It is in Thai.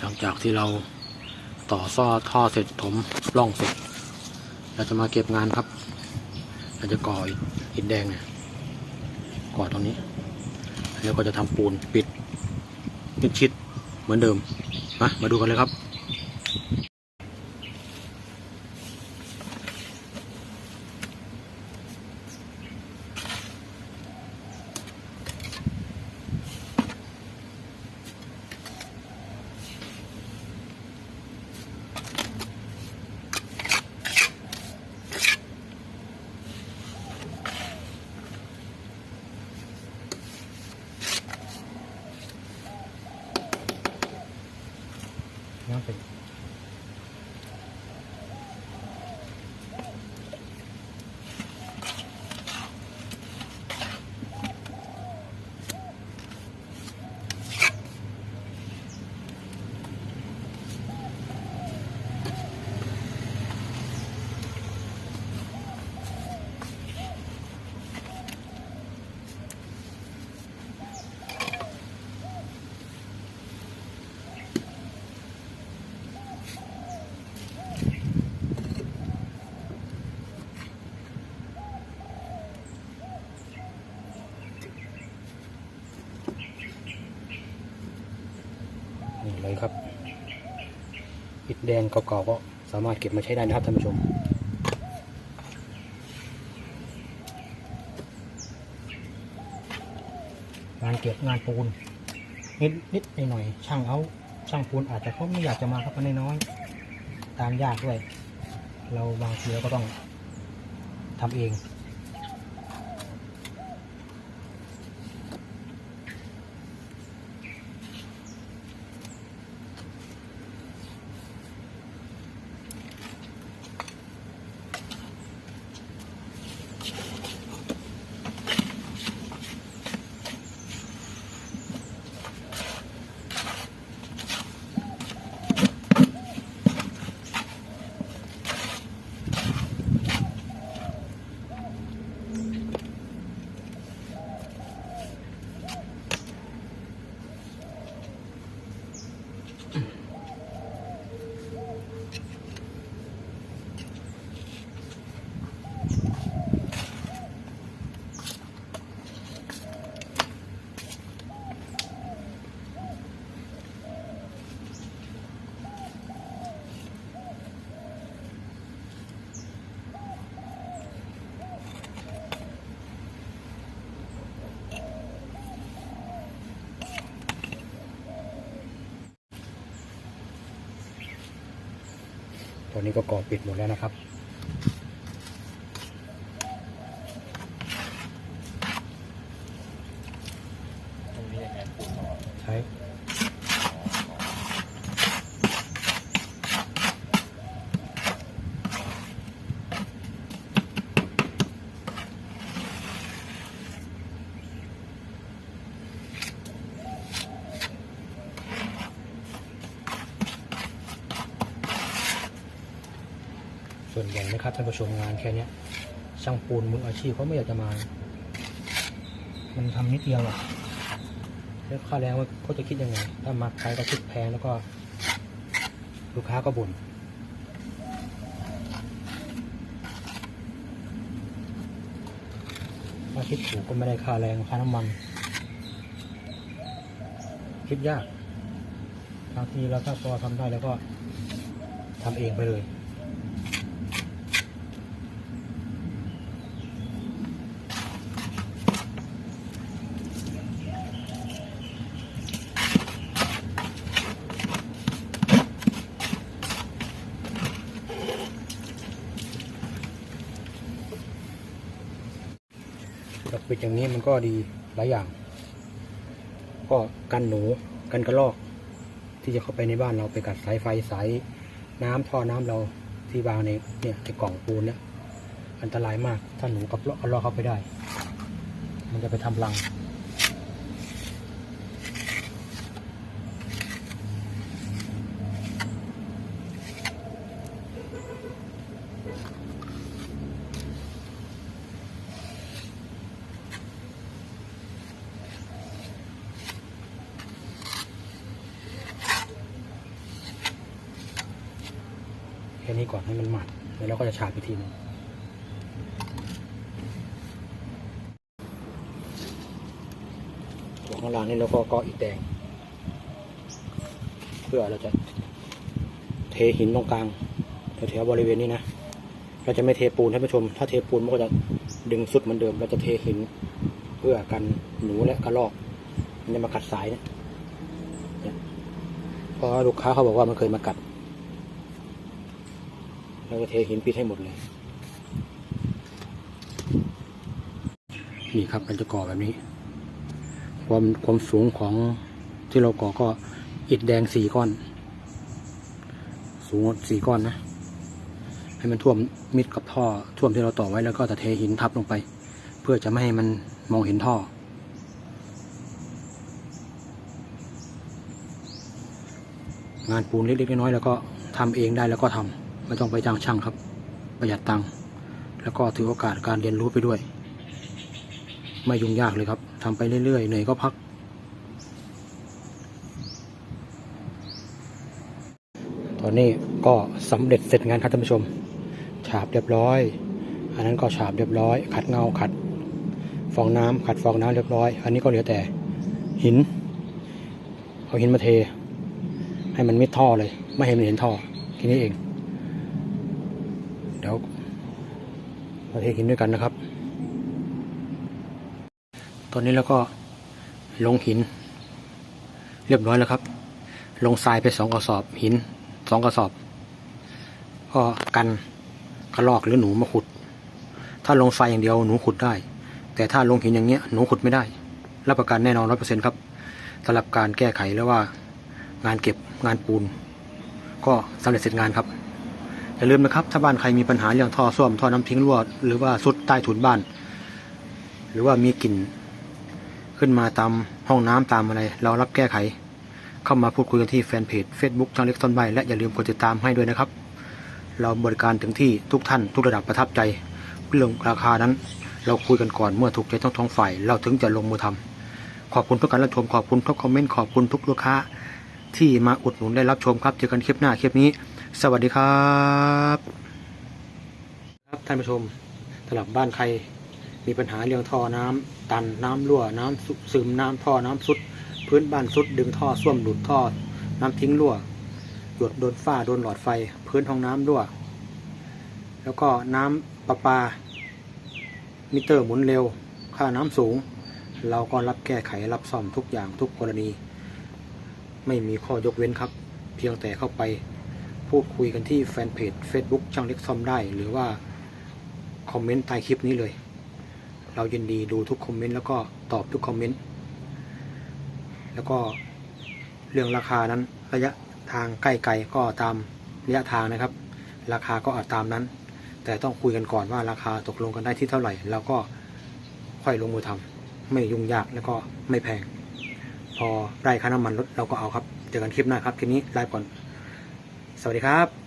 หลังจากที่เราต่อซ่อท่อเสร็จถมร่องเสร็จ เราจะมาเก็บงานครับเราจะก่ออิฐอิฐแดงเนี่ยก่อตรงนี้ แล้วก็จะทำปูนปิดมิดชิดเหมือนเดิมมามาดูกันเลยครับ แดงเก่าๆก็สามารถเก็บมาใช้ได้นะครับท่านผู้ชม งานเก็บงานปูน นิดนิดหน่อยหน่อยช่างเอาช่างปูนอาจจะเขาไม่อยากจะมาครับมันน้อยๆตามยากด้วย เราบางทีเราก็ต้องทำเอง อนนี้ก็ก่อปิดหมดแล้วนะครับ ตรงนี้ยังไงปูนหล่อ ใช้ ส่วนใหญ่นะครับท่านผู้ชมงานแค่เนี้ยช่างปูนมืออาชีพเขาไม่อยากจะมา มันทำนิดเดียวอะแล้วค่าแรงว่าเขาจะคิดยังไง ถ้ามาขายก็คิดแพงแล้วก็ ลูกค้าก็บ่นถ้าคิดถูกก็ไม่ได้ค่าแรงค่าน้ำมัน คิดยากบางทีเราถ้าพอทำได้แล้วก็ทำเองไปเลยับปิดอย่างนี้มันก็ดีหลายอย่าง ก็กันหนูกันกระรอก ที่จะเข้าไปในบ้านเราไปกัดสายไฟสายน้ำท่อน้ำเราที่วางในเนี่ยในกล่องปูนเนี่ยอันตรายมากถ้าหนูกับกระรอกเข้าไปได้ มันจะไปทำรัง นี้ก่อนให้มันหมาดแล้วเราก็จะฉาบอีกทีหนึงส่วข้างล่างนี่เราก็ก็อิฐแดง เพื่อเราจะเทหินตรงกลางแถวๆบริเวณนี้นะเราจะไม่เทปูนท่านผู้ชม ถ้าเทปูนมันก็จะดึงสุดเหมือนเดิม เราจะเทหิน เพื่อกันหนูและกระรอกมันจะมากัดสายเนี่ยเนี่ยเพราะลูกค้าเขาบอกว่ามันเคยมากัด เราจะเทหินปิดให้หมดเลย นี่ครับมันจะก่อแบบนี้ ความความสูงของที่เราก่อก็อิฐแดงสี่ก้อน สูงสี่ก้อนนะ ให้มันท่วมมิดกับท่อท่วมที่เราต่อไว้แล้วก็จะเทหินทับลงไป เพื่อจะไม่ให้มันมองเห็นท่องานปูนเล็กๆน้อยๆแล้วก็ทำเองได้แล้วก็ทำ ไม่ต้องไปจ้างช่างครับ ประหยัดตังค์แล้วก็ถือโอกาสการเรียนรู้ไปด้วย ไม่ยุ่งยากเลยครับทำไปเรื่อยๆเหนื่อยก็พัก ตอนนี้ก็สำเร็จเสร็จงานครับท่านผู้ชม ฉาบเรียบร้อย อันนั้นก็ฉาบเรียบร้อย ขัดเงาขัด ฟองน้ำขัดฟองน้ำเรียบร้อย อันนี้ก็เหลือแต่หินเอาหินมาเท ให้มันมิดท่อเลย ไม่ให้มันเห็นท่อแค่นี้เอง ดี๋ยวเราเทหินด้วยกันนะครับ ตอนนี้เราก็ลงหิน เรียบร้อยแล้วครับ ลงทรายไปสองกระสอบหินสองกระสอบ ก็กันกระลอกหรือหนูมาขุด ถ้าลงทรายอย่างเดียวหนูขุดได้ แต่ถ้าลงหินอย่างเงี้ยหนูขุดไม่ได้ รับประกันแน่นอนร้อยเปอร์เซ็นต์ครับสำหรับการแก้ไขแล้วว่างานเก็บงานปูน ก็สำเร็จเสร็จงานครับ อย่าลืมนะครับ ถ้าบ้านใครมีปัญหาเรื่องท่อส้วมท่อน้ำทิ้งรั่วหรือว่าซุดใต้ถุนบ้าน หรือว่ามีกลิ่นขึ้นมาตามห้องน้ำตามอะไร เรารับแก้ไข เข้ามาพูดคุยกันที่แฟนเพจ Facebook ช่างเล็กต้นใบและอย่าลืมกดติดตามให้ด้วยนะครับ เราบริการถึงที่ทุกท่านทุกระดับประทับใจเรื่องราคานั้น เราคุยกันก่อนเมื่อถูกใจทั้งท้องฝ่ายเราถึงจะลงมือทำขอบคุณทุกการรับชมขอบคุณทุกคอมเมนต์ขอบคุณทุกลูกค้าที่มาอุดหนุนได้รับชมครับเจอกันคลิปหน้าคลิปนี้ สวัสดีครับครับท่านผู้ชมสำหรับบ้านใครมีปัญหาเรื่องท่อน้ำตันน้ำรั่วน้ำซึซึมน้ำท่อน้ำซุด พื้นบ้านซุดดึงท่อส้วมหลุดท่อ น้ำทิ้งรั่วหยดโดนฝ้าโดนหลอดไฟ พื้นห้องน้ำรั่ว แล้วก็น้ำประปา มิเตอร์หมุนเร็ว ค่าน้ำสูง เราก็รับแก้ไขรับซ่อมทุกอย่างทุกกรณี ไม่มีข้อยกเว้นครับ เพียงแต่เข้าไป พูดคุยกันที่แฟนเพจ Facebook ช่างเล็กซ่อมได้ หรือว่า คอมเมนต์ใต้คลิปนี้เลย เรายินดีดูทุกคอมเมนต์แล้วก็ตอบทุกคอมเมนต์แล้วก็เรื่องราคานั้นระยะทางใกล้ไกลก็ตามระยะทางนะครับ ราคาก็อาจตามนั้น แต่ต้องคุยกันก่อนว่าราคาตกลงกันได้ที่เท่าไหร่แล้วก็ค่อยลงมือทำไม่ยุ่งยากแล้วก็ไม่แพง พอได้ค่าน้ำมันลดเราก็เอาครับ เจอกันคลิปหน้าครับคลิปนี้ลาไปก่อน สวัสดีครับ